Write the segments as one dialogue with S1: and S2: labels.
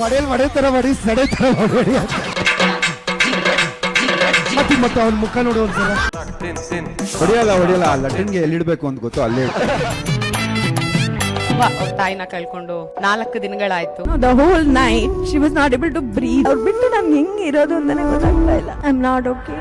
S1: ಮಡೇಲಿ ಮಡೆ ತರ ಮಾಡಿ ಸಡೆ ತರ ಮಾಡಬೇಡಿ ಮತ್ತೆ ಮತ್ತೆ ಅವ್ನ ಮುಖ ನೋಡು ಒಂದ್ಸಲ.
S2: ಹೊಡಿಯಲ್ಲ ಹೊಡಿಯಲ್ಲ ಆ ಲಟನ್ಗೆ ಎಲ್ಲಿಡ್ಬೇಕು ಅಂತ ಗೊತ್ತು ಅಲ್ಲೇ
S3: ತಾಯಿನ ಕಳ್ಕೊಂಡು ನಾಲ್ಕು ದಿನಗಳಾಯ್ತು.
S4: The whole night she was not able to breathe ಅವ್ರು ಬಿಟ್ಟು ನನ್ಗೆ ಹೆಂಗ್ ಇರೋದು ಅಂತಾನೆ ಗೊತ್ತಾಗ್ತಾ ಇಲ್ಲ. I am not okay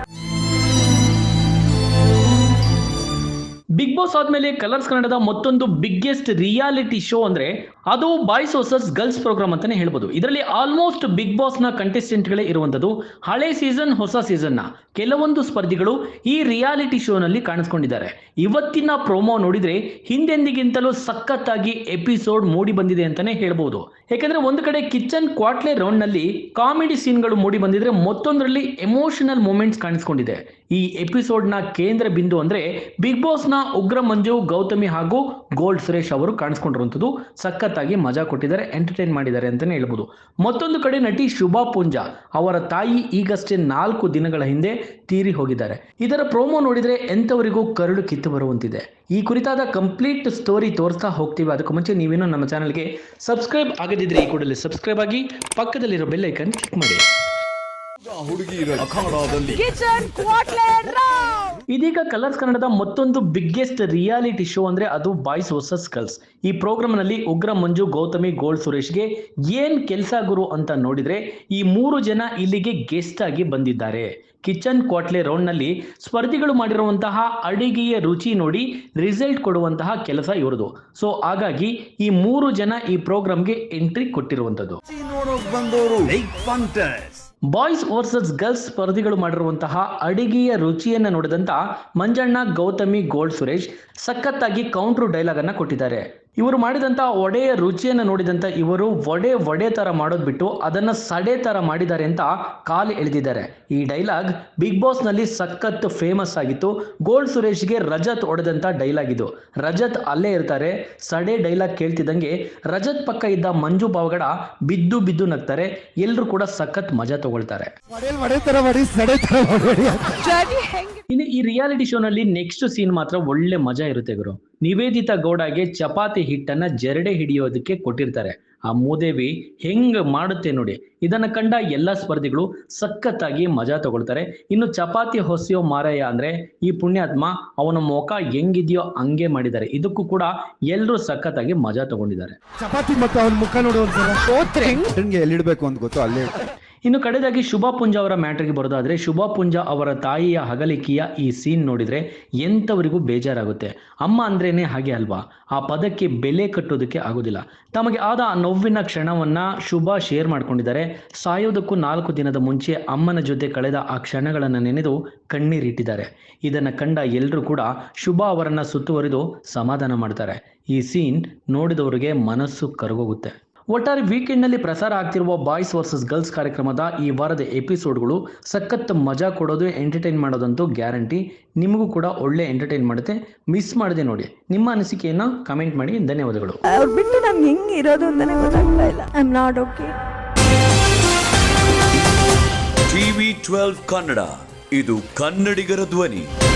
S5: Bigg Boss ಆದ್ಮೇಲೆ ಕಲರ್ಸ್ ಕನ್ನಡದ ಮತ್ತೊಂದು ಬಿಗ್ಗೆಸ್ಟ್ ರಿಯಾಲಿಟಿ ಶೋ ಅಂದ್ರೆ ಅದು ಬಾಯ್ಸ್ ವರ್ಸಸ್ ಗರ್ಲ್ಸ್ ಪ್ರೋಗ್ರಾಮ್ ಅಂತಾನೆ ಹೇಳ್ಬೋದು. ಇದರಲ್ಲಿ ಆಲ್ಮೋಸ್ಟ್ ಬಿಗ್ ಬಾಸ್ನ ಕಂಟೆಸ್ಟೆಂಟ್ ಗಳೇ ಇರುವಂತದ್ದು ಹಳೆ ಸೀಸನ್ ಹೊಸ ಸೀಸನ್ನ ಕೆಲವೊಂದು ಸ್ಪರ್ಧಿಗಳು ಈ ರಿಯಾಲಿಟಿ ಶೋನಲ್ಲಿ ಕಾಣಿಸ್ಕೊಂಡಿದ್ದಾರೆ. ಇವತ್ತಿನ ಪ್ರೋಮೋ ನೋಡಿದ್ರೆ ಹಿಂದೆಂದಿಗಿಂತಲೂ ಸಖತ್ತಾಗಿ ಎಪಿಸೋಡ್ ಮೂಡಿ ಬಂದಿದೆ ಅಂತಾನೆ ಹೇಳ್ಬೋದು. ಯಾಕಂದ್ರೆ ಒಂದು ಕಡೆ ಕಿಚನ್ ಕ್ವಾಟ್ಲೆ ರೌಂಡ್ನಲ್ಲಿ ಕಾಮಿಡಿ ಸೀನ್ಗಳು ಮೂಡಿ ಬಂದಿದ್ರೆ ಮತ್ತೊಂದರಲ್ಲಿ ಎಮೋಷನಲ್ ಮೂಮೆಂಟ್ಸ್ ಕಾಣಿಸ್ಕೊಂಡಿದೆ. ಈ ಎಪಿಸೋಡ್ನ ಕೇಂದ್ರ ಬಿಂದು ಅಂದ್ರೆ ಬಿಗ್ ಬಾಸ್ನ ಉಗ್ರ ಮಂಜು, ಗೌತಮಿ ಹಾಗೂ ಗೋಲ್ಡ್ ಸುರೇಶ್ ಅವರು ಕಾಣಿಸ್ಕೊಂಡಿರುವಂಥದ್ದು. ಸಖತ್ತಾಗಿ ಮಜಾ ಕೊಟ್ಟಿದ್ದಾರೆ ಎಂಟರ್ಟೈನ್ ಮಾಡಿದ್ದಾರೆ ಅಂತಾನೆ ಹೇಳ್ಬೋದು. ಮತ್ತೊಂದು ಕಡೆ ನಟಿ ಶುಭಾ ಪೂಂಜಾ ಅವರ ತಾಯಿ ಈಗಷ್ಟೇ ನಾಲ್ಕು ದಿನಗಳ ಹಿಂದೆ ತೀರಿ ಹೋಗಿದ್ದಾರೆ. ಇದರ ಪ್ರೋಮೋ ನೋಡಿದ್ರೆ ಎಂಥವರಿಗೂ ಕರಡು ಕಿತ್ತು ಬರುವಂತಿದೆ. ಈ ಕುರಿತಾದ ಕಂಪ್ಲೀಟ್ ಸ್ಟೋರಿ ತೋರಿಸ್ತಾ ಹೋಗ್ತೀವಿ. ಅದಕ್ಕೂ ಮುಂಚೆ ನೀವೇನೋ ನಮ್ಮ ಚಾನಲ್ಗೆ ಸಬ್ಸ್ಕ್ರೈಬ್ ಆಗದಿದ್ರೆ ಈ ಕೂಡಲೇ ಸಬ್ಸ್ಕ್ರೈಬ್ ಆಗಿ ಪಕ್ಕದಲ್ಲಿರೋ ಬೆಲ್ಲೈಕನ್ ಕ್ಲಿಕ್ ಮಾಡಿ. ಇದೀಗ ಕಲರ್ಸ್ ಕನ್ನಡದ ಮತ್ತೊಂದು ಬಿಗ್ಗೆಸ್ಟ್ ರಿಯಾಲಿಟಿ ಶೋ ಅಂದ್ರೆ ಅದು ಬಾಯ್ಸ್ ವರ್ಸಸ್ ಗರ್ಲ್ಸ್ ಈ ಪ್ರೋಗ್ರಾಮ್ನಲ್ಲಿ ಉಗ್ರ ಮಂಜು ಗೌತಮಿ ಗೋಲ್ಡ್ ಸುರೇಶ್ಗೆ ಏನ್ ಕೆಲಸ ಗುರು ಅಂತ ನೋಡಿದ್ರೆ ಈ ಮೂರು ಜನ ಇಲ್ಲಿಗೆ ಗೆಸ್ಟ್ ಆಗಿ ಬಂದಿದ್ದಾರೆ. ಕಿಚನ್ ಕ್ವಾಟ್ಲೆ ರೌಂಡ್ನಲ್ಲಿ ಸ್ಪರ್ಧಿಗಳು ಮಾಡಿರುವಂತಹ ಅಡಿಗೆಯ ರುಚಿ ನೋಡಿ ರಿಸಲ್ಟ್ ಕೊಡುವಂತಹ ಕೆಲಸ ಇವರದು. ಸೊ ಹಾಗಾಗಿ ಈ ಮೂರು ಜನ ಈ ಪ್ರೋಗ್ರಾಮ್ಗೆ ಎಂಟ್ರಿ ಕೊಟ್ಟಿರುವಂತದ್ದು ಬಾಯ್ಸ್ ವರ್ಸಸ್ ಗರ್ಲ್ಸ್ ಸ್ಪರ್ಧಿಗಳು ಮಾಡಿರುವಂತಹ ಅಡಿಗೆಯ ರುಚಿಯನ್ನ ನೋಡಿದಂತ ಮಂಜಣ್ಣ, ಗೌತಮಿ ಗೋಲ್ಡ್ ಸುರೇಶ್ ಸಖತ್ತಾಗಿ ಕೌಂಟ್ರು ಡೈಲಾಗ್ ಅನ್ನ ಕೊಟ್ಟಿದ್ದಾರೆ. ಇವರು ಮಾಡಿದಂತ ಒಡೆಯ ರುಚಿಯನ್ನು ನೋಡಿದಂತ ಇವರು ಒಡೆ ಒಡೆ ತರ ಮಾಡೋದ್ ಬಿಟ್ಟು ಅದನ್ನ ಸಡೆ ತರ ಮಾಡಿದ್ದಾರೆ ಅಂತ ಕಾಲು ಎಳೆದಿದ್ದಾರೆ. ಈ ಡೈಲಾಗ್ ಬಿಗ್ ಬಾಸ್ನಲ್ಲಿ ಸಖತ್ ಫೇಮಸ್ ಆಗಿತ್ತು. ಗೋಲ್ಡ್ ಸುರೇಶ್ಗೆ ರಜತ್ ಒಡೆದಂತ ಡೈಲಾಗ್ ಇದು. ರಜತ್ ಅಲ್ಲೇ ಇರ್ತಾರೆ. ಸಡೆ ಡೈಲಾಗ್ ಕೇಳ್ತಿದ್ದಂಗೆ ರಜತ್ ಪಕ್ಕ ಇದ್ದ ಮಂಜು ಪಾವಗಡ ಬಿದ್ದು ಬಿದ್ದು ನಗ್ತಾರೆ. ಎಲ್ಲರೂ ಕೂಡ ಸಖತ್ ಮಜಾ ತಗೊಳ್ತಾರೆ.
S1: ಮಡೇಲಿ ಮಡೆ ತರ ಮಾಡಿ ಸಡೆ ತರ ಮಾಡಬೇಡಿ
S5: ಇನ್ನು ಈ ರಿಯಾಲಿಟಿ ಶೋನಲ್ಲಿ ನೆಕ್ಸ್ಟ್ ಸೀನ್ ಮಾತ್ರ ಒಳ್ಳೆ ಮಜಾ ಇರುತ್ತೆ ಗುರು. ನಿವೇದಿತಾ ಗೌಡಗೆ ಚಪಾತಿ ಹಿಟ್ಟನ್ನ ಜರಡೆ ಹಿಡಿಯೋದಕ್ಕೆ ಕೊಟ್ಟಿರ್ತಾರೆ. ಆ ಮೂದೇವಿ ಹೆಂಗ್ ಮಾಡುತ್ತೆ ನೋಡಿ. ಇದನ್ನ ಕಂಡ ಎಲ್ಲ ಸ್ಪರ್ಧಿಗಳು ಸಖತ್ತಾಗಿ ಮಜಾ ತಗೊಳ್ತಾರೆ. ಇನ್ನು ಚಪಾತಿ ಹೊಸೆಯೋ ಮಾರಯ್ಯ ಅಂದ್ರೆ ಈ ಪುಣ್ಯಾತ್ಮ ಅವನ ಮುಖ ಹೆಂಗಿದೆಯೋ ಹಂಗೆ ಮಾಡಿದ್ದಾರೆ. ಇದಕ್ಕೂ ಕೂಡ ಎಲ್ಲರೂ ಸಖತ್ತಾಗಿ ಮಜಾ ತಗೊಂಡಿದ್ದಾರೆ.
S1: ಚಪಾತಿ ಮತ್ತು ಅವನ ಮುಖ
S2: ನೋಡುವಂತ ಎಲ್ಲಿಡ್ಬೇಕು ಅಂತ ಗೊತ್ತು? ಅಲ್ಲೇ.
S5: ಇನ್ನು ಕಡೆದಾಗಿ ಶುಭಾ ಪುಂಜ ಅವರ ಮ್ಯಾಟ್ರಿಗೆ ಬರೋದಾದರೆ, ಶುಭಾ ಪುಂಜ ಅವರ ತಾಯಿಯ ಹಗಲಿಕೆಯ ಈ ಸೀನ್ ನೋಡಿದ್ರೆ ಎಂಥವರಿಗೂ ಬೇಜಾರಾಗುತ್ತೆ. ಅಮ್ಮ ಅಂದ್ರೇನೆ ಹಾಗೆ ಅಲ್ವಾ? ಆ ಪದಕ್ಕೆ ಬೆಲೆ ಕಟ್ಟೋದಕ್ಕೆ ಆಗೋದಿಲ್ಲ. ತಮಗೆ ಆದ ಆ ನೋವಿನ ಕ್ಷಣವನ್ನ ಶುಭಾ ಶೇರ್ ಮಾಡ್ಕೊಂಡಿದ್ದಾರೆ. ಸಾಯೋದಕ್ಕೂ ನಾಲ್ಕು ದಿನದ ಮುಂಚೆ ಅಮ್ಮನ ಜೊತೆ ಕಳೆದ ಆ ಕ್ಷಣಗಳನ್ನು ನೆನೆದು ಕಣ್ಣೀರಿಟ್ಟಿದ್ದಾರೆ ಇದನ್ನು ಕಂಡ ಎಲ್ಲರೂ ಕೂಡ ಶುಭಾ ಅವರನ್ನ ಸುತ್ತುವರಿದು ಸಮಾಧಾನ ಮಾಡ್ತಾರೆ. ಈ ಸೀನ್ ನೋಡಿದವರಿಗೆ ಮನಸ್ಸು ಕರಗೋಗುತ್ತೆ. ಒಟ್ಟಾರೆ ವೀಕೆಂಡ್ನಲ್ಲಿ ಪ್ರಸಾರ ಆಗ್ತಿರುವ ಬಾಯ್ಸ್ ವರ್ಸಸ್ ಗರ್ಲ್ಸ್ ಕಾರ್ಯಕ್ರಮದ ಈ ವಾರದ ಎಪಿಸೋಡ್ಗಳು ಸಖತ್ ಮಜಾ ಕೊಡೋದು ಎಂಟರ್ಟೈನ್ ಮಾಡೋದಂತೂ ಗ್ಯಾರಂಟಿ. ನಿಮಗೂ ಕೂಡ ಒಳ್ಳೆ ಎಂಟರ್ಟೈನ್ ಮಾಡುತ್ತೆ. ಮಿಸ್ ಮಾಡದೆ ನೋಡಿ. ನಿಮ್ಮ ಅನಿಸಿಕೆಯನ್ನು ಕಮೆಂಟ್ ಮಾಡಿ. ಧನ್ಯವಾದಗಳು.
S4: ಅವ್ರು ಬಿಟ್ಟು ನನ್ಗೆ ಹೆಂಗೆ ಇರೋದು ಅಂತಾನೆ ಗೊತ್ತಾಗ್ತಾ ಇಲ್ಲ. I am not okay
S6: TV twelve Kannada. ಇದು ಕನ್ನಡಿಗರ ಧ್ವನಿ.